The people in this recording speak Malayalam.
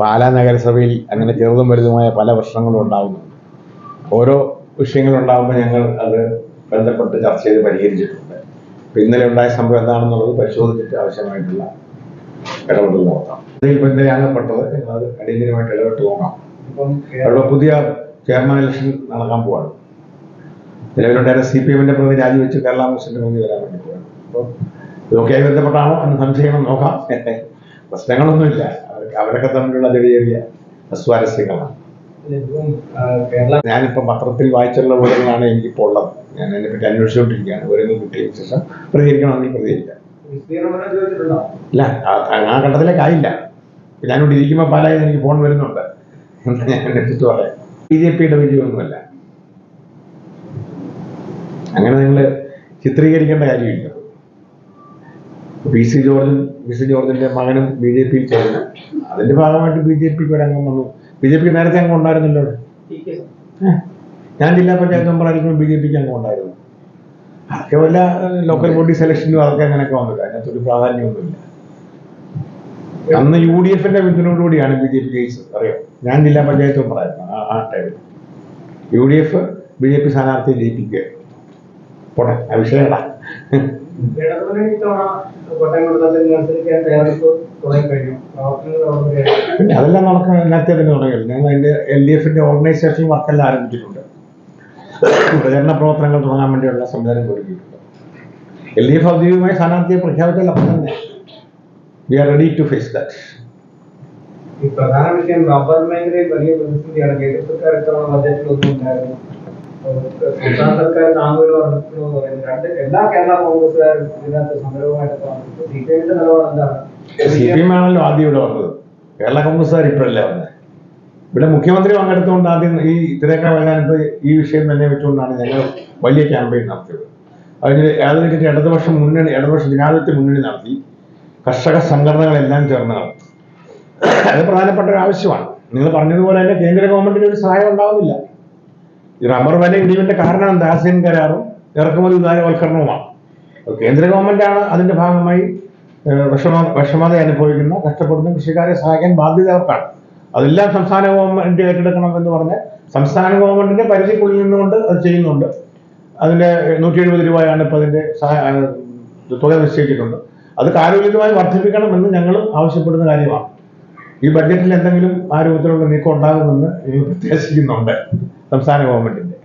പാലാ നഗരസഭയിൽ അങ്ങനെ ചെറുതും വലുതുമായ പല പ്രശ്നങ്ങളും ഉണ്ടാകുന്നുണ്ട് ഓരോ വിഷയങ്ങളുണ്ടാകുമ്പോൾ ഞങ്ങൾ അത് ബന്ധപ്പെട്ട് ചർച്ച ചെയ്ത് പരിഹരിച്ചിട്ടുണ്ട്. ഇപ്പൊ ഇന്നലെ ഉണ്ടായ സംഭവം എന്താണെന്നുള്ളത് പരിശോധിച്ചിട്ട് ആവശ്യമായിട്ടുള്ള ഇടപെടൽ നോക്കാം നടത്താം ഇന്നലെ ഞങ്ങൾ അടിയന്തരമായിട്ട് ഇടപെട്ട് നോക്കാം. ഇപ്പം അവിടെ പുതിയ ചെയർമാൻ ഇലക്ഷൻ നടക്കാൻ പോവാണ്. നിലവിലുണ്ടായിരുന്ന സി പി എമ്മിന്റെ പ്രതി രാജിവെച്ച് കേരള കോൺഗ്രസിന്റെ മുന്നിൽ വരാൻ വേണ്ടി പോവാണ്. അപ്പോൾ ഇതൊക്കെയായി ബന്ധപ്പെട്ടാണോ എന്ന് സംശയം നോക്കാം. പ്രശ്നങ്ങളൊന്നുമില്ല. അവരൊക്കെ തമ്മിലുള്ള ചെറിയ ചെറിയ സ്വാരസ്യങ്ങളാണ് ഇപ്പം ആ, കേരള ഞാനിപ്പം പത്രത്തിൽ വായിച്ചുള്ള വിവരങ്ങളാണ് എനിക്കിപ്പോൾ ഉള്ളത്. ഞാൻ അതിനെപ്പറ്റി അന്വേഷിച്ചുകൊണ്ടിരിക്കുകയാണ്. വിവരങ്ങൾ കിട്ടിയതിനു ശേഷം പ്രതികരിക്കണമെങ്കിൽ പ്രതികരിക്കാം. ഇല്ല ആ- ഘട്ടത്തിലേക്കായില്ല ഞാനിവിടെ ഇരിക്കുമ്പോൾ പല എനിക്ക് ഫോൺ വരുന്നുണ്ട്. ഞാൻ എടുത്തിട്ട് പറയാം. ബി ജെ പിയുടെ വിജയമൊന്നുമല്ല. അങ്ങനെ നിങ്ങൾ ചിത്രീകരിക്കേണ്ട കാര്യമില്ല. പി സി ജോർജും പി സി ജോർജിന്റെ മകനും ബി ജെ പിയിൽ ചേർന്നു അതിന്റെ ഭാഗമായിട്ട് ബി ജെ പിക്ക് ഒരു അംഗം വന്നു. ബി ജെ പി നേരത്തെ അംഗം ഉണ്ടായിരുന്നല്ലോ? ഞാൻ ജില്ലാ പഞ്ചായത്ത് മെമ്പറായിരിക്കുമ്പോൾ ബി ജെ പിക്ക് അംഗം ഉണ്ടായിരുന്നു. അതൊക്കെ വല്ല ലോക്കൽ ബോഡി സെലക്ഷനും അതൊക്കെ അങ്ങനെയൊക്കെ വന്നില്ല അതിനകത്തൊരു പ്രാധാന്യമൊന്നുമില്ല. അന്ന് യു ഡി എഫിന്റെ പിന്തുണയോടുകൂടിയാണ് ബി ജെ പി ജയിച്ചത്. അറിയാം? ഞാൻ ജില്ലാ പഞ്ചായത്ത് മെമ്പറായിരുന്നു ആ ആ ടൈമിൽ U D F B J P സ്ഥാനാർത്ഥിയെ ജയിപ്പിക്കുക. പോട്ടെ ആ ഇടതുമുന്നണി ഇത്തവണ കോട്ടയം മണ്ഡലത്തിൽ മത്സരിക്കാൻ തയ്യാറെടുപ്പ് തുടങ്ങിക്കഴിഞ്ഞു പ്രവർത്തനങ്ങൾ തുടങ്ങുകയാണ് പിന്നെ അതെല്ലാം നമുക്ക് നേരത്തെ തന്നെ തുടങ്ങിയത് ഞങ്ങൾ അതിന്റെ എൽ ഡി എഫിന്റെ ഓർഗനൈസേഷൻ വർക്കെല്ലാം ആരംഭിച്ചിട്ടുണ്ട്. പ്രചരണ പ്രവർത്തനങ്ങൾ തുടങ്ങാൻ വേണ്ടിയുള്ള സംവിധാനം ഒരുക്കിയിട്ടുണ്ട്. എൽ ഡി എഫ് ഔദ്യോഗികമായി സ്ഥാനാർത്ഥിയെ പ്രഖ്യാപിച്ചാൽ അപ്പം തന്നെ. We are ready to face that ഈ പ്രധാന വിഷയം റബ്ബർ മേഖലയിൽ വലിയ പ്രതിസന്ധിയാണ്. കേന്ദ്ര സർക്കാർ ഇത്തവണ ബജറ്റിൽ ഒന്നും ഉണ്ടായിരുന്നു സംസ്ഥാന സർക്കാർ പറയുന്നു രണ്ട് എല്ലാ കേരള കോൺഗ്രസ്സുകാരും ഇതിനകത്ത് സമരവുമായിട്ട് വന്നിട്ടുണ്ട് സി പി എമ്മിന്റെ നിലപാട് എന്താണ് സി പി എം ആണല്ലോ ആദ്യം ഇവിടെ വന്നത്. കേരള കോൺഗ്രസ്സുകാർ ഇപ്പോഴല്ലേ വന്നത് ഇവിടെ മുഖ്യമന്ത്രി പങ്കെടുത്തുകൊണ്ട് ആദ്യം ഈ തിരക്ക വൈകാനത്ത് ഈ വിഷയം തന്നെ വെച്ചുകൊണ്ടാണ് ഞങ്ങൾ വലിയ ക്യാമ്പയിൻ നടത്തിയത്. അതിന് യാതൊരു ഇടതുപക്ഷം മുന്നണി ഇടതുപക്ഷ ജനാധിപത്യ മുന്നണി നടത്തി. കർഷക സംഘടനകളെല്ലാം ചേർന്ന് നടത്തി. അത് പ്രധാനപ്പെട്ട ഒരു ആവശ്യമാണ്. നിങ്ങൾ പറഞ്ഞതുപോലെ തന്നെ കേന്ദ്ര ഗവൺമെന്റിന് ഒരു സഹായം ഉണ്ടാവുന്നില്ല. റബ്ബർ വില ഇടിവിന്റെ കാരണം എന്താ ആസിയൻ കരാറും ഇറക്കുമതി ഉദാരവൽക്കരണവുമാണ് കേന്ദ്ര ഗവൺമെന്റ് ആണ് അതിന്റെ ഭാഗമായി വിഷമ വിഷമത അനുഭവിക്കുന്ന കഷ്ടപ്പെടുന്ന കൃഷിക്കാരെ സഹായിക്കാൻ ബാധ്യത അവർക്കാണ് അതെല്ലാം സംസ്ഥാന ഗവൺമെന്റ് ഏറ്റെടുക്കണം എന്ന് പറഞ്ഞ് സംസ്ഥാന ഗവൺമെന്റിന്റെ പരിധിക്കുള്ളിൽ നിന്നുകൊണ്ട് അത് ചെയ്യുന്നുണ്ട്. അതിന്റെ നൂറ്റി എഴുപത് രൂപയാണ് ഇപ്പൊ അതിന്റെ തുക നിശ്ചയിച്ചിട്ടുണ്ട്. അത് കാലോചിതമായി വർദ്ധിപ്പിക്കണമെന്ന് ഞങ്ങൾ ആവശ്യപ്പെടുന്ന കാര്യമാണ്. ഈ ബഡ്ജറ്റിൽ എന്തെങ്കിലും ആ രൂപത്തിലുള്ള നീക്കം ഉണ്ടാകുമെന്ന് പ്രത്യാശിക്കുന്നുണ്ട് സംസ്ഥാന ഗവൺമെന്റിന്റെ